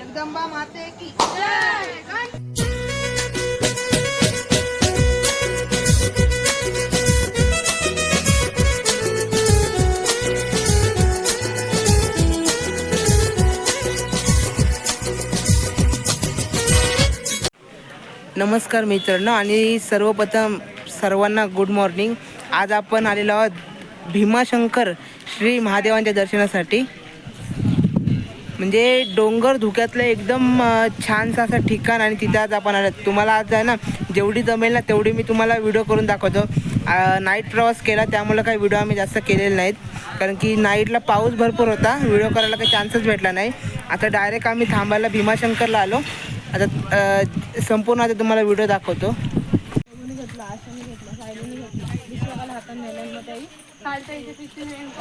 जगदंबा माते की नमस्कार मित्रांनो आणि सर्वप्रथम सर्वांना गुड मॉर्निंग आज आपण आलेलो आहोत भीमाशंकर श्री महादेवांच्या दर्शनासाठी. म्हणजे डोंगर धुक्यातलं एकदम छानसं असं ठिकाण आणि तिथं आज आपण आलो तुम्हाला आज आहे ना जेवढी जमेल ना तेवढी मी तुम्हाला व्हिडिओ करून दाखवतो. नाईट प्रवास केला त्यामुळे काही व्हिडिओ आम्ही जास्त केलेले नाहीत. कारण की नाईटला पाऊस भरपूर होता. व्हिडिओ करायला काही चान्सच भेटला नाही. आता डायरेक्ट आम्ही थांबायला भीमाशंकरला आलो. आता संपूर्ण आता तुम्हाला व्हिडिओ दाखवतो.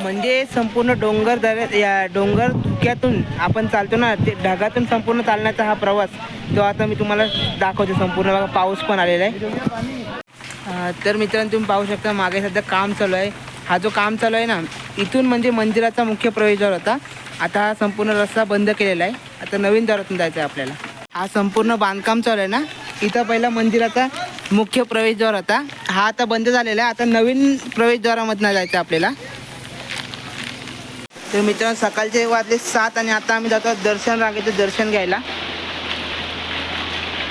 म्हणजे संपूर्ण डोंगर दऱ्यात या डोंगर धुक्यातून आपण चालतो ना ते ढगातून संपूर्ण चालण्याचा हा प्रवास तो आता मी तुम्हाला दाखवतो संपूर्ण. बघा पाऊस पण आलेला आहे. तर मित्रांनो तुम्ही पाहू शकता मागे सध्या काम चालू आहे. हा जो काम चालू आहे ना इथून म्हणजे मंदिराचा मुख्य प्रवेशद्वार होता. आता हा संपूर्ण रस्ता बंद केलेला आहे. आता नवीन दारातून जायचं आहे आपल्याला. हा संपूर्ण बांधकाम चालू आहे ना. इथं पहिला मंदिराचा मुख्य प्रवेशद्वार होता हा आता बंद झालेला आहे. आता नवीन प्रवेशद्वारामधनं जायचं आपल्याला. तर मित्रांनो सकाळचे वाजले सात आणि आता आम्ही जातो दर्शन रांगेचं दर्शन घ्यायला.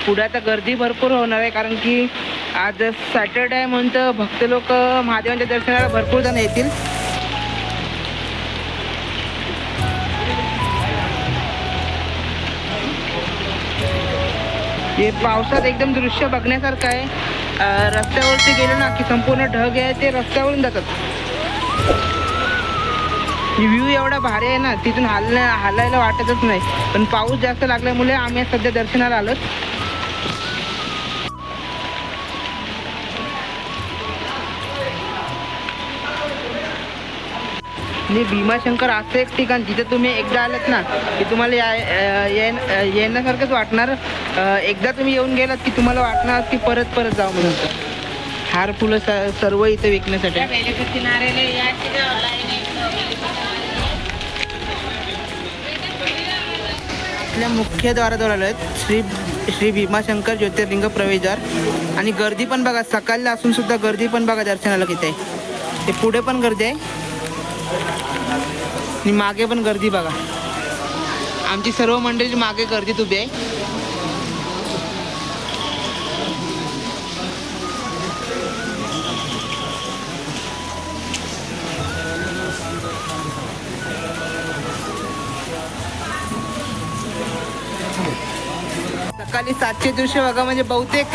पुढे आता गर्दी भरपूर होणार आहे कारण की आज सॅटरडे आहे म्हणून तर भक्त लोक महादेवांच्या दर्शनाला भरपूर जण येतील. हे पावसात एकदम दृश्य बघण्यासारखं आहे. रस्त्यावरती गेलो ना की संपूर्ण ढग आहे ते रस्त्यावरून जातात. व्ह्यू एवढा भारी आहे ना तिथून हालण्या हालायला वाटतच नाही. पण पाऊस जास्त लागल्यामुळे आम्ही सध्या दर्शनाला आलोत. मी भीमाशंकर असं एक ठिकाण जिथे तुम्ही एकदा आलात ना की तुम्हाला या येण्यासारखंच वाटणार. एकदा तुम्ही येऊन गेलात की तुम्हाला वाटणार की परत परत जाऊ म्हणून. हार फुलं स- सर्व इथे विकण्यासाठी. आपल्या मुख्य द्वाराजवळ आलो आहेत श्री श्री भीमाशंकर ज्योतिर्लिंग प्रवेशद्वार. आणि गर्दी पण बघा सकाळला असून सुद्धा गर्दी पण बघा दर्शनाला किती आहे. ते पुढे पण गर्दी आहे. आणि मागे पण गर्दी बघा. आमची सर्व मंडळी मागे गर्दीत उभी आहे. सकाळी सातशे दृश्य बघा म्हणजे बहुतेक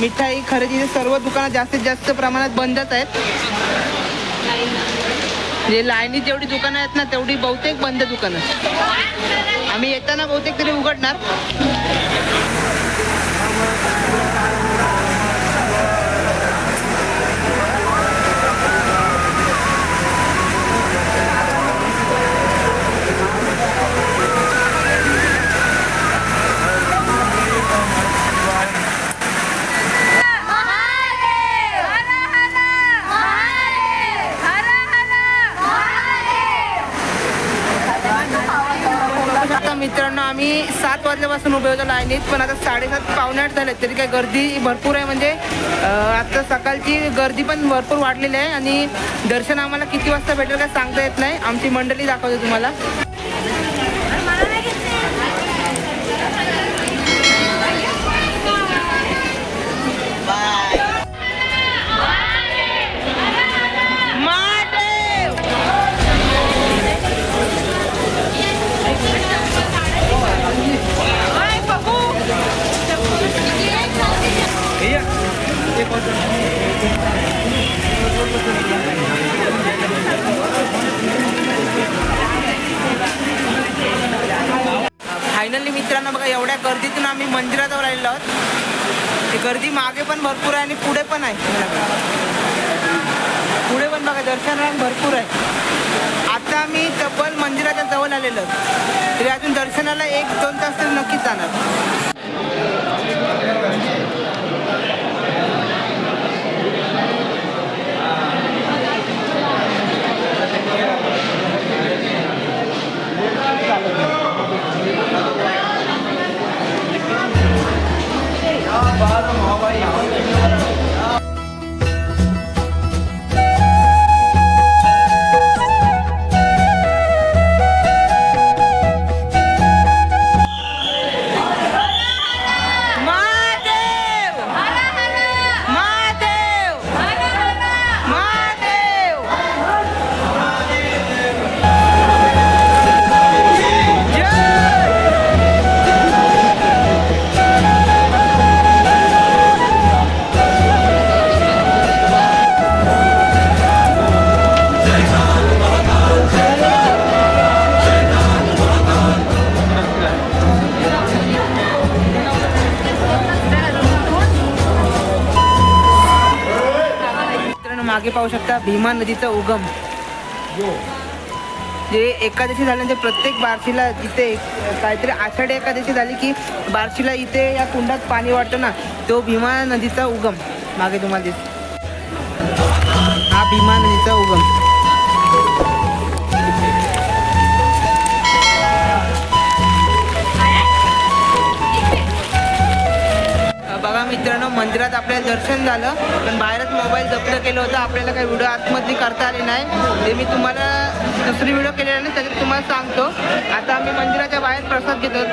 मिठाई खरेदीचे सर्व दुकानं जास्तीत जास्त प्रमाणात बंदच आहेत. म्हणजे लाईनीत जेवढी दुकानं आहेत ना तेवढी बहुतेक बंद दुकानं. आम्ही येताना बहुतेक तरी उघडणार. वाजल्यापासून उभे होतो लाईनीत पण आता साडेसात पावणे आठ झाले तरी काय गर्दी भरपूर आहे. म्हणजे आता सकाळची गर्दी पण भरपूर वाढलेली आहे आणि दर्शन आम्हाला किती वाजता भेटेल काय सांगता येत नाही. आमची मंडळी दाखवते तुम्हाला. मित्रांनो बघा एवढ्या गर्दीतून आम्ही मंदिराजवळ आलेलो आहोत. ती गर्दी मागे पण भरपूर आहे आणि पुढे पण आहे. पुढे पण बघा दर्शन भरपूर आहे. आता आम्ही तब्बल मंदिराच्या जवळ आलेलो आहोत. तरी अजून दर्शनाला एक दोन तास तरी नक्कीच जाणार. मागे Có mỏ, có. भीमा नदीचा उगम. जे एकादशी झाल्यानंतर प्रत्येक बारशीला इथे काहीतरी आषाढी एकादशी झाली की बारशीला इथे या कुंडात पाणी वाटतं ना तो भीमा नदीचा उगम. मागे तुम्हाला दिस हा भीमा नदीचा उगम. मंदिरात आपल्याला दर्शन झालं. पण बाहेरच मोबाईल जप्त केलं होतं. आपल्याला काही व्हिडिओ आतमध्ये करता आले नाही. ते मी तुम्हाला दुसरी व्हिडिओ केलेला नाही त्याच्यात तुम्हाला सांगतो. आता आम्ही मंदिराच्या बाहेर प्रसाद घेतो.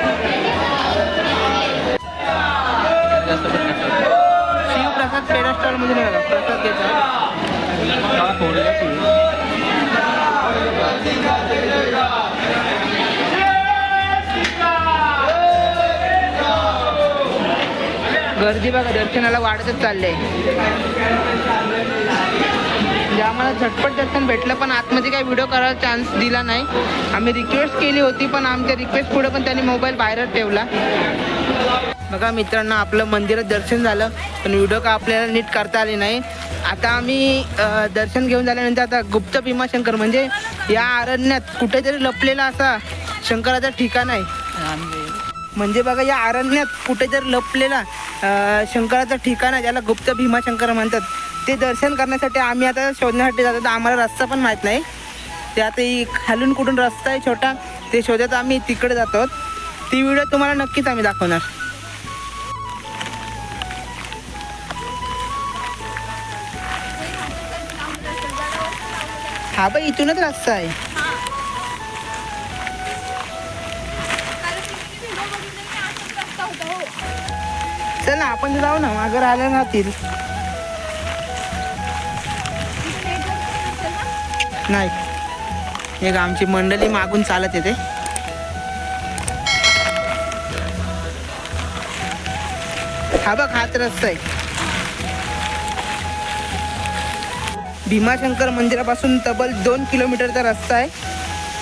शिवप्रसाद पेडा स्टॉलमध्ये प्रसाद घेतो. गर्दी बघा दर्शनाला वाढतच चालले म्हणजे आम्हाला झटपट दर्शन भेटलं पण आतमध्ये काही व्हिडिओ करायला चान्स दिला नाही. आम्ही रिक्वेस्ट केली होती पण आमच्या रिक्वेस्ट पुढे पण त्यांनी मोबाईल बाहेरच ठेवला. बघा मित्रांनो आपलं मंदिरात दर्शन झालं पण व्हिडिओ का आपल्याला नीट करता आले नाही. आता आम्ही दर्शन घेऊन झाल्यानंतर आता गुप्त भीमाशंकर म्हणजे या अरण्यात कुठेतरी लपलेला असा शंकराचा ठिकाण आहे. म्हणजे बघा या अरण्यात कुठेतरी लपलेला शंकराचं ठिकाण आहे ज्याला गुप्त भीमाशंकर म्हणतात. ते दर्शन करण्यासाठी आम्ही आता शोधण्यासाठी जातो तर आम्हाला रस्ता पण माहीत नाही. ते आता खालून कुठून रस्ता आहे छोटा ते शोधत आम्ही तिकडे जातो. ती व्हिडिओ तुम्हाला नक्कीच आम्ही दाखवणार. हा बाई इथूनच रस्ता आहे. चल ना आपण जाऊ ना मागं राहिल्या राहतील. नाही. एक आमची मंडळी मागून चालत येते. हा बघ हाच रस्ता आहे. भीमाशंकर मंदिरापासून तब्बल दोन किलोमीटरचा रस्ता आहे.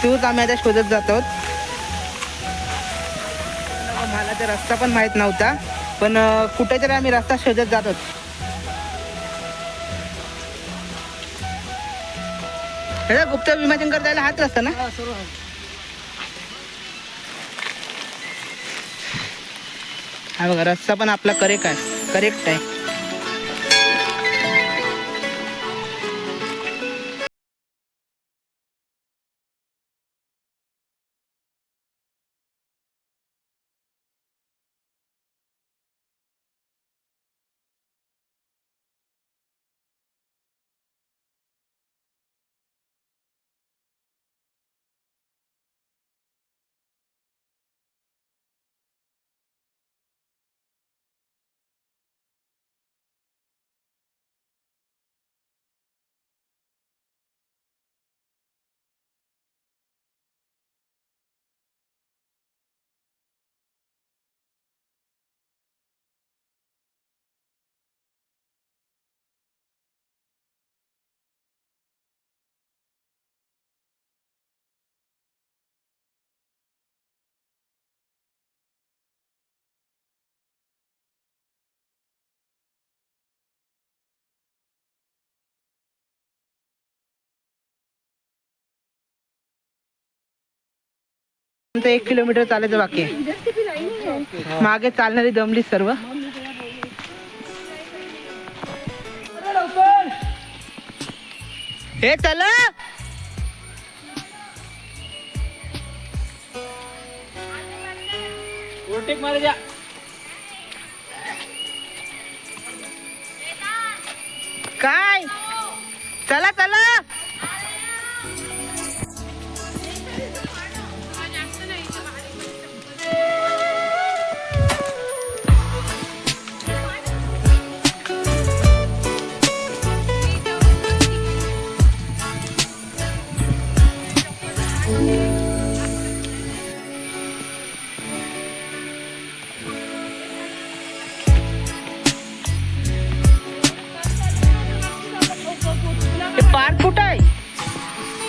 तोच आम्ही आता शोधत जातो आहोत मला तर रस्ता पण माहीत नव्हता. पण कुठेतरी आम्ही रस्ता शोधत जात हे गुप्त भीमाशंकर जायला हाच रस्ता ना? हा बघा रस्ता पण आपला करेक्ट आहे करेक्ट आहे. आमचं एक किलोमीटर चालायचं बाकी आहे. मागे चालणारी दमली सर्व. हे चला. काय? चला चला.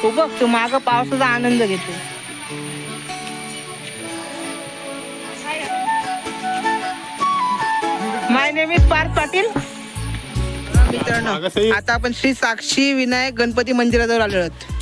हो बघ तू माग पावसाचा आनंद घेतो. My name is Parth Patil मित्रांनो. आता आपण श्री साक्षी विनायक गणपती मंदिराजवळ आलो आहोत.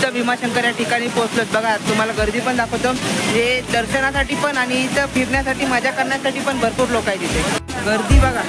इथं भीमाशंकर या ठिकाणी पोहोचलोत. बघा तुम्हाला गर्दी पण दाखवतो. हे दर्शनासाठी पण आणि इथं फिरण्यासाठी मजा करण्यासाठी पण भरपूर लोक आहेत इथे. गर्दी बघा.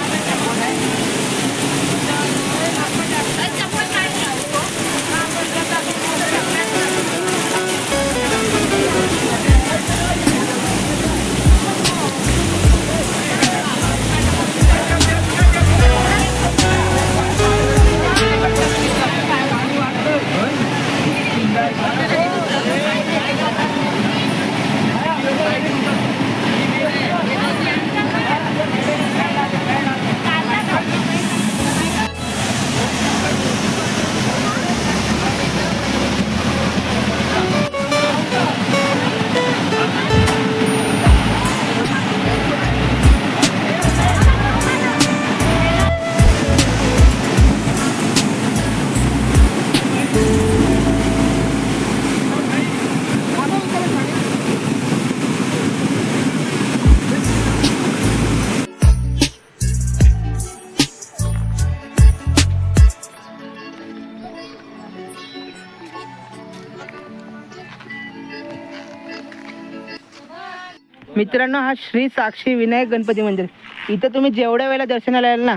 मित्रांनो हा श्री साक्षी विनायक गणपती मंदिर. इथं तुम्ही जेवढ्या वेळेला दर्शनाला याल ना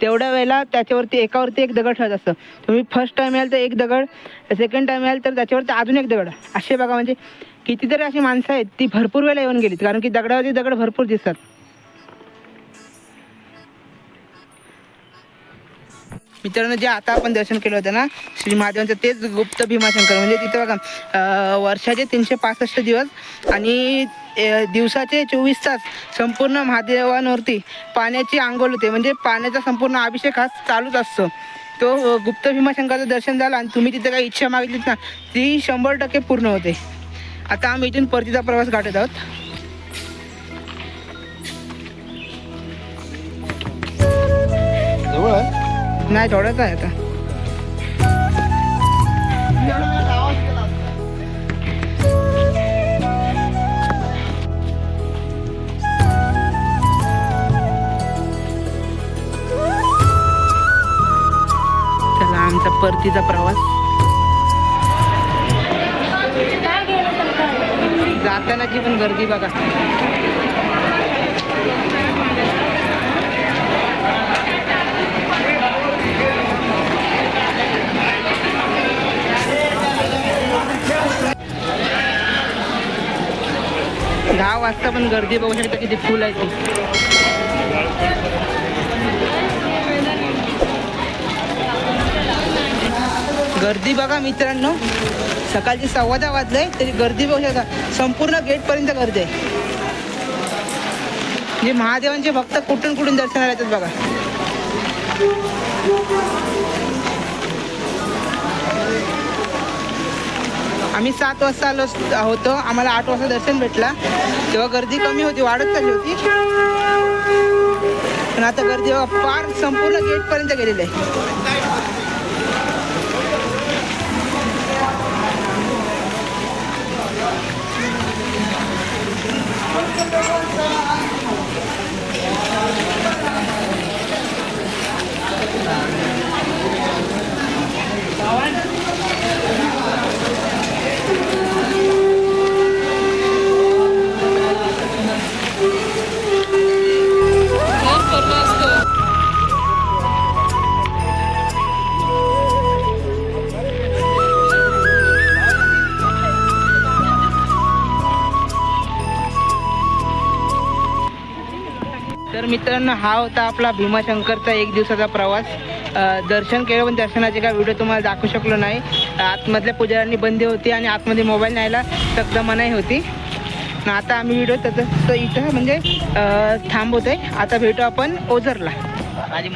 तेवढ्या वेळेला त्याच्यावरती एकावरती एक दगड ठेवत असतं. तुम्ही फर्स्ट टाइम याल तर एक दगड सेकंड टाइम याल तर त्याच्यावरती अजून एक दगड. असे बघा म्हणजे कितीतरी अशी माणसं आहेत ती भरपूर वेळेला येऊन गेलीत कारण की दगडावरती दगड भरपूर दिसतात. मित्रांनो जे आता आपण दर्शन केलं होतं ना श्री महादेवांचं तेच गुप्त भीमाशंकर. म्हणजे तिथं बघा वर्षाचे तीनशे पासष्ट दिवस आणि दिवसाचे चोवीस तास संपूर्ण महादेवांवरती पाण्याची आंघोळ होते. म्हणजे पाण्याचा संपूर्ण अभिषेक हा चालूच असतो. तो गुप्त भीमाशंकरचं दर्शन झालं आणि तुम्ही तिथे काही इच्छा मागितलीत ना ती शंभर टक्के पूर्ण होते. आता आम्ही इथून परतीचा प्रवास गाठत आहोत. जवळ नाही थोडंच आहे आता. चला आमचा परतीचा प्रवास. जातानाची पण गर्दी बघा. दहा वाजता पण गर्दी बघू शकता किती फुल आहे ती. गर्दी बघा मित्रांनो. सकाळची सव्वा दहा वाजले तरी गर्दी बघू शकता. संपूर्ण गेटपर्यंत गर्दी आहे. जे महादेवांचे भक्त कुठून कुठून दर्शनाला येतात बघा. आम्ही सात वाजता आलो होतो. आम्हाला आठ वाजता दर्शन भेटला. तेव्हा गर्दी कमी होती वाढत चालली होती. पण आता गर्दी फार संपूर्ण गेटपर्यंत गेलेली आहे. तर मित्रांनो हा होता आपला भीमाशंकरचा एक दिवसाचा प्रवास. दर्शन केलं पण दर्शनाचे काय व्हिडिओ तुम्हाला दाखवू शकलो नाही. आतमधल्या पुजाऱ्यांनी बंदी होती आणि आतमध्ये मोबाईल न्यायला सक्त मनाई होती. आता आम्ही व्हिडिओ तसं तर इथं म्हणजे थांबवतो थांबवतोय. आता भेटू आपण ओझरला. माझी